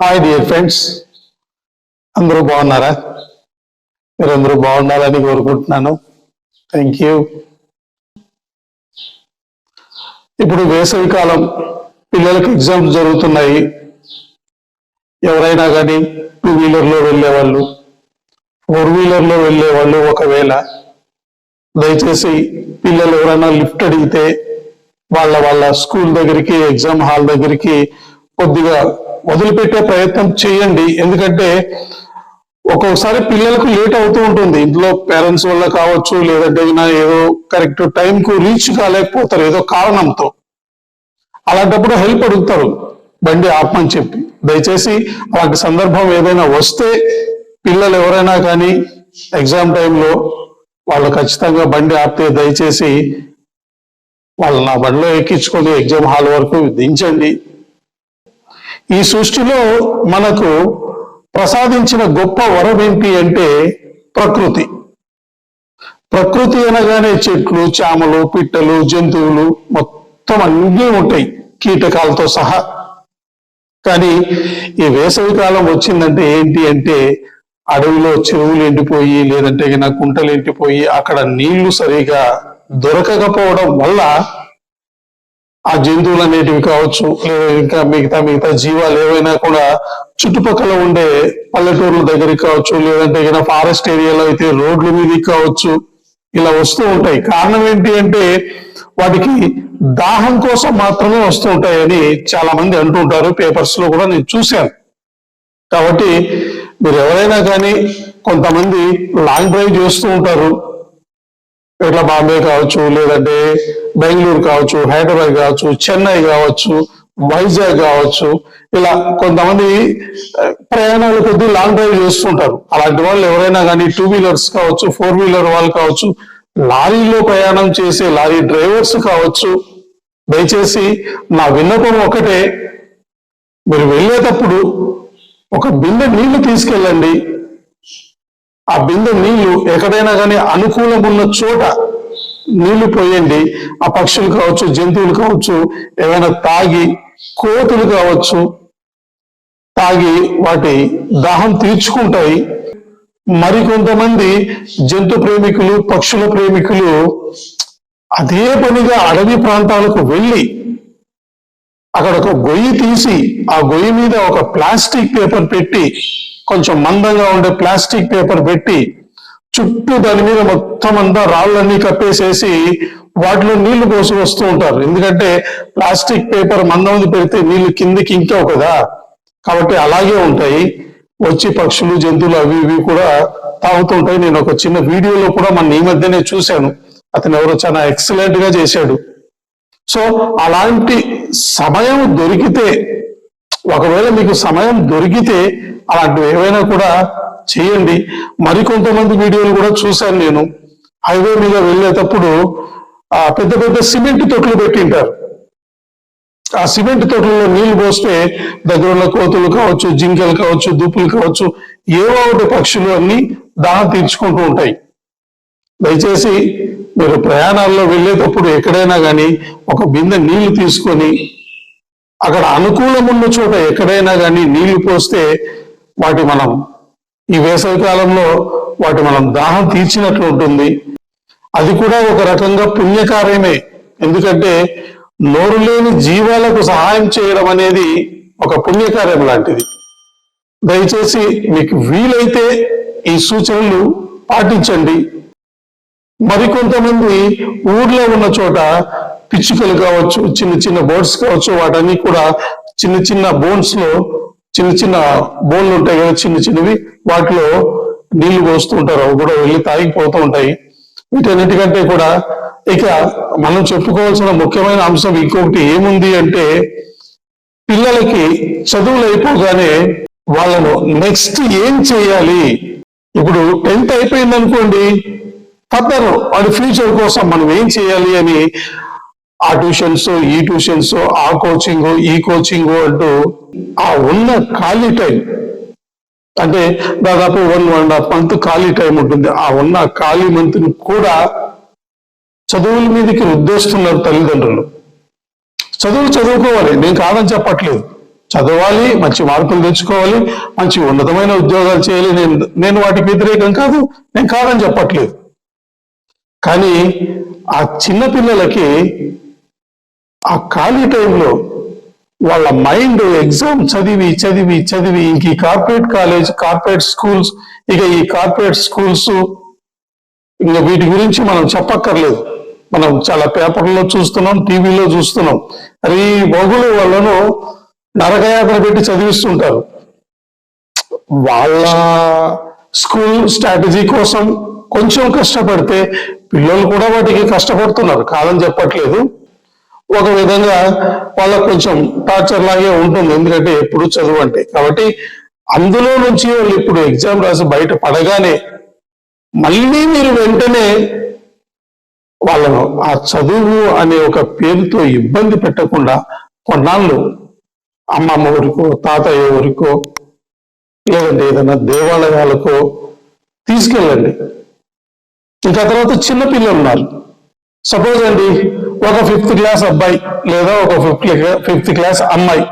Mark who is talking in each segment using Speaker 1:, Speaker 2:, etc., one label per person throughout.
Speaker 1: Hi dear friends అందరూ బాగున్నారా? మీరందరూ బాగుండాలని కోరుకుంటున్నాను. థ్యాంక్ యూ ఇప్పుడు వేసవి కాలం పిల్లలకు ఎగ్జామ్స్ జరుగుతున్నాయి. ఎవరైనా కానీ టూ వీలర్లో వెళ్ళేవాళ్ళు ఫోర్ వీలర్లో వెళ్ళేవాళ్ళు ఒకవేళ దయచేసి పిల్లలు ఎవరైనా లిఫ్ట్ అడిగితే వాళ్ళ వాళ్ళ స్కూల్ దగ్గరికి ఎగ్జామ్ హాల్ దగ్గరికి కొద్దిగా వదిలిపెట్టే ప్రయత్నం చేయండి. ఎందుకంటే ఒక్కొక్కసారి పిల్లలకు లేట్ అవుతూ ఉంటుంది. ఇంట్లో పేరెంట్స్ వల్ల కావచ్చు లేదంటే ఏదో కరెక్ట్ టైంకు రీచ్ కాలేకపోతారు. ఏదో కారణంతో. అలాంటప్పుడు హెల్ప్ అడుగుతారు. బండి ఆపమని చెప్పి. దయచేసి అలాంటి సందర్భం ఏదైనా వస్తే పిల్లలు ఎవరైనా కానీ ఎగ్జామ్ టైంలో వాళ్ళు ఖచ్చితంగా బండి ఆపితే దయచేసి వాళ్ళు నా బండిలో ఎక్కించుకొని ఎగ్జామ్ హాల్ వరకు దించండి. ఈ సృష్టిలో మనకు ప్రసాదించిన గొప్ప వరం ఏంటి అంటే ప్రకృతి. ప్రకృతి అనగానే చెట్లు చామలు పిట్టలు జంతువులు మొత్తం అన్నీ ఉంటాయి కీటకాలతో సహా. కానీ ఈ వేసవి కాలం వచ్చిందంటే ఏంటి అంటే అడవిలో చెరువులు ఎండిపోయి లేదంటే నా కుంటలు ఎండిపోయి అక్కడ నీళ్ళు సరిగా దొరకకపోవడం వల్ల ఆ జంతువులు అనేటివి కావచ్చు లేదా ఇంకా మిగతా మిగతా జీవాలు ఏవైనా కూడా చుట్టుపక్కల ఉండే పల్లెటూర్ల దగ్గరికి కావచ్చు లేదంటే ఏదైనా ఫారెస్ట్ ఏరియాలో అయితే రోడ్ల మీదకి కావచ్చు ఇలా వస్తూ ఉంటాయి. కారణం ఏంటి అంటే వాటికి దాహం కోసం మాత్రమే వస్తూ ఉంటాయని చాలా మంది అంటుంటారు. పేపర్స్లో కూడా నేను చూశాను. కాబట్టి మీరు ఎవరైనా కానీ కొంతమంది లాంగ్ డ్రైవ్ చేస్తూ ఉంటారు. ఇట్లా బాంబే కావచ్చు లేదంటే బెంగళూరు కావచ్చు హైదరాబాద్ కావచ్చు చెన్నై కావచ్చు వైజాగ్ కావచ్చు ఇలా కొంతమంది ప్రయాణాలు కొద్ది లాంగ్ డ్రైవ్ చేస్తుంటారు. అలాంటి వాళ్ళు ఎవరైనా కానీ టూ వీలర్స్ కావచ్చు ఫోర్ వీలర్ వాళ్ళు కావచ్చు లారీలో ప్రయాణం చేసే లారీ డ్రైవర్స్ కావచ్చు దయచేసి నా విన్నపం ఒకటే మీరు వెళ్ళేటప్పుడు ఒక బిందె నీళ్ళు తీసుకెళ్ళండి. ఆ బిందె నీళ్ళు ఎక్కడైనా కానీ అనుకూలం ఉన్న చోట నీళ్ళు పోయండి. ఆ పక్షులు కావచ్చు జంతువులు కావచ్చు ఏమైనా తాగి కోతులు కావచ్చు తాగి వాటి దాహం తీర్చుకుంటాయి. మరికొంతమంది జంతు ప్రేమికులు పక్షుల ప్రేమికులు అదే పనిగా అడవి ప్రాంతాలకు వెళ్ళి అక్కడ ఒక గొయ్యి తీసి ఆ గొయ్యి మీద ఒక ప్లాస్టిక్ పేపర్ పెట్టి కొంచెం మందంగా ఉండే ప్లాస్టిక్ పేపర్ పెట్టి చుట్టూ దాని మీద మొత్తం అంతా రాళ్ళన్నీ కప్పేసేసి వాటిలో నీళ్ళు పోసి వస్తూ ఉంటారు. ఎందుకంటే ప్లాస్టిక్ పేపర్ మందం పెడితే నీళ్ళు కిందికి ఇంకావు కదా. కాబట్టి అలాగే ఉంటాయి. వచ్చి పక్షులు జంతువులు అవి ఇవి కూడా తాగుతుంటాయి నేను ఒక చిన్న వీడియోలో కూడా మన ఈ మధ్యనే చూశాను. అతను ఎవరో చాలా ఎక్సలెంట్గా చేశాడు. సో అలాంటి సమయం దొరికితే ఒకవేళ మీకు సమయం దొరికితే అలాంటివి ఏవైనా కూడా చేయండి. మరికొంతమంది వీడియోలు కూడా చూశాను నేను. హైవే మీద వెళ్ళేటప్పుడు ఆ పెద్ద పెద్ద సిమెంట్ తొట్లు పెట్టింటారు. ఆ సిమెంట్ తొట్లలో నీళ్ళు పోస్తే దగ్గర ఉన్న కోతులు కావచ్చు జింకలు కావచ్చు దుప్పులు కావచ్చు ఏవో ఒకటి పక్షులు అన్ని దాహం తీర్చుకుంటూ ఉంటాయి. దయచేసి మీరు ప్రయాణాల్లో వెళ్ళేటప్పుడు ఎక్కడైనా కానీ ఒక బిందె నీళ్ళు తీసుకొని అక్కడ అనుకూలం ఉన్న చోట ఎక్కడైనా కానీ నీళ్ళు పోస్తే వాటి మనం ఈ వేసవి కాలంలో వాటి మనం దాహం తీర్చినట్లు ఉంటుంది. అది కూడా ఒక రకంగా పుణ్యకార్యమే. ఎందుకంటే నోరు లేని జీవాలకు సహాయం చేయడం అనేది ఒక పుణ్యకార్యం లాంటిది. దయచేసి మీకు వీలైతే ఈ సూచనలు పాటించండి. మరికొంతమంది ఊర్లో ఉన్న చోట పిచ్చుకలు కావచ్చు చిన్న చిన్న బోర్డ్స్ కావచ్చు వాటన్ని కూడా చిన్న చిన్న బోన్స్లో చిన్న చిన్న బోన్లు ఉంటాయి కదా చిన్న చిన్నవి వాటిలో నీళ్ళు పోస్తూ ఉంటారు. అవి కూడా వెళ్ళి తాగిపోతూ ఉంటాయి. వీటన్నిటికంటే కూడా ఇక మనం చెప్పుకోవాల్సిన ముఖ్యమైన అంశం ఇంకొకటి ఏముంది అంటే పిల్లలకి చదువులు అయిపోగానే వాళ్ళను నెక్స్ట్ ఏం చేయాలి? ఇప్పుడు టెన్త్ అయిపోయింది అనుకోండి ఫర్దర్ వాడి ఫ్యూచర్ కోసం మనం ఏం చేయాలి అని ఆ ట్యూషన్స్ ఈ ట్యూషన్స్ ఆ కోచింగ్ ఈ కోచింగ్ అంటూ ఆ ఉన్న ఖాళీ టైం అంటే దాదాపు one one and half month ఖాళీ టైం ఉంటుంది. ఆ ఉన్న ఖాళీ మంత్ని కూడా చదువుల మీదకి రుద్దేస్తున్నారు తల్లిదండ్రులు. చదువులు చదువుకోవాలి. నేను కాదని చెప్పట్లేదు. చదవాలి మంచి మార్కులు తెచ్చుకోవాలి మంచి ఉన్నతమైన ఉద్యోగాలు చేయాలి. నేను నేను వాటికి వ్యతిరేకం కాదు. నేను కాదని చెప్పట్లేదు. కానీ ఆ చిన్న పిల్లలకి ఆ ఖాళీ టైంలో వాళ్ళ మైండ్ ఎగ్జామ్ చదివి చదివి చదివి ఇంక ఈ కార్పొరేట్ కాలేజ్ కార్పొరేట్ స్కూల్స్ ఇక ఈ కార్పొరేట్ స్కూల్స్ ఇంకా వీటి గురించి మనం చెప్పక్కర్లేదు. మనం చాలా పేపర్లో చూస్తున్నాం టీవీలో చూస్తున్నాం. అది బహుళ వాళ్ళను నరకయాత్ర పెట్టి చదివిస్తుంటారు. వాళ్ళ స్కూల్ స్ట్రాటజీ కోసం కొంచెం కష్టపడితే పిల్లలు కూడా వాటికి కష్టపడుతున్నారు. కాదని చెప్పట్లేదు. ఒక విధంగా వాళ్ళకు కొంచెం టార్చర్ లాగే ఉంటుంది. ఎందుకంటే ఎప్పుడు చదువు అంటే. కాబట్టి అందులో నుంచి వాళ్ళు ఇప్పుడు ఎగ్జామ్ రాసి బయట పడగానే మళ్ళీ మీరు వెంటనే వాళ్ళను ఆ చదువు అనే ఒక పేరుతో ఇబ్బంది పెట్టకుండా కొన్నాళ్ళు అమ్మమ్మ ఊరికో తాతయ్య ఊరికో లేదంటే ఏదైనా దేవాలయాలకో తీసుకెళ్ళండి. ఇంకా తర్వాత చిన్నపిల్లలు ఉన్నారు. సపోజ్ అండి ఒక ఫిఫ్త్ క్లాస్ అబ్బాయి లేదా ఒక ఫిఫ్త్ ఫిఫ్త్ క్లాస్ అమ్మాయి.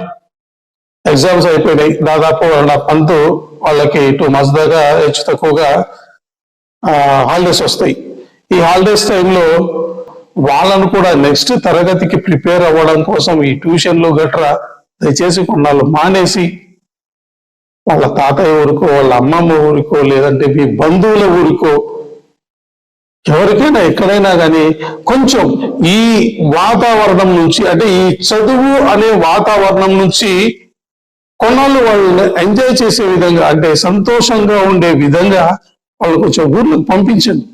Speaker 1: ఎగ్జామ్స్ అయిపోయినాయి. దాదాపు వాళ్ళ పంతు వాళ్ళకి టూ మంత్స్ దాకా హెచ్చు తక్కువగా హాలిడేస్ వస్తాయి. ఈ హాలిడేస్ టైంలో వాళ్ళను కూడా నెక్స్ట్ తరగతికి ప్రిపేర్ అవ్వడం కోసం ఈ ట్యూషన్లు గట్రా దయచేసి కొన్నాళ్ళు మానేసి వాళ్ళ తాతయ్య ఊరికో వాళ్ళ అమ్మమ్మ ఊరికో లేదంటే మీ బంధువుల ఊరికో ఎవరికైనా ఎక్కడైనా కానీ కొంచెం ఈ వాతావరణం నుంచి అంటే ఈ చదువు అనే వాతావరణం నుంచి కొన్నాళ్ళు వాళ్ళని ఎంజాయ్ చేసే విధంగా అంటే సంతోషంగా ఉండే విధంగా వాళ్ళు కొంచెం ఊర్లకు పంపించండి.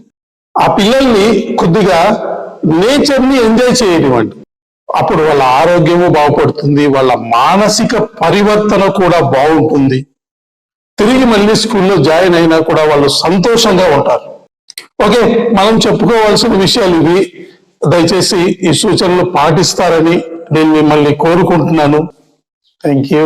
Speaker 1: ఆ పిల్లల్ని కొద్దిగా నేచర్ని ఎంజాయ్ చేయనివ్వండి. అప్పుడు వాళ్ళ ఆరోగ్యము బాగుపడుతుంది వాళ్ళ మానసిక పరివర్తన కూడా బాగుంటుంది. తిరిగి మళ్ళీ స్కూల్లో జాయిన్ అయినా కూడా వాళ్ళు సంతోషంగా ఉంటారు. ఓకే మనం చెప్పుకోవాల్సిన విషయాలు ఇవి. దయచేసి ఈ సూచనలు పాటిస్తారని నేను మిమ్మల్ని కోరుకుంటున్నాను. Thank you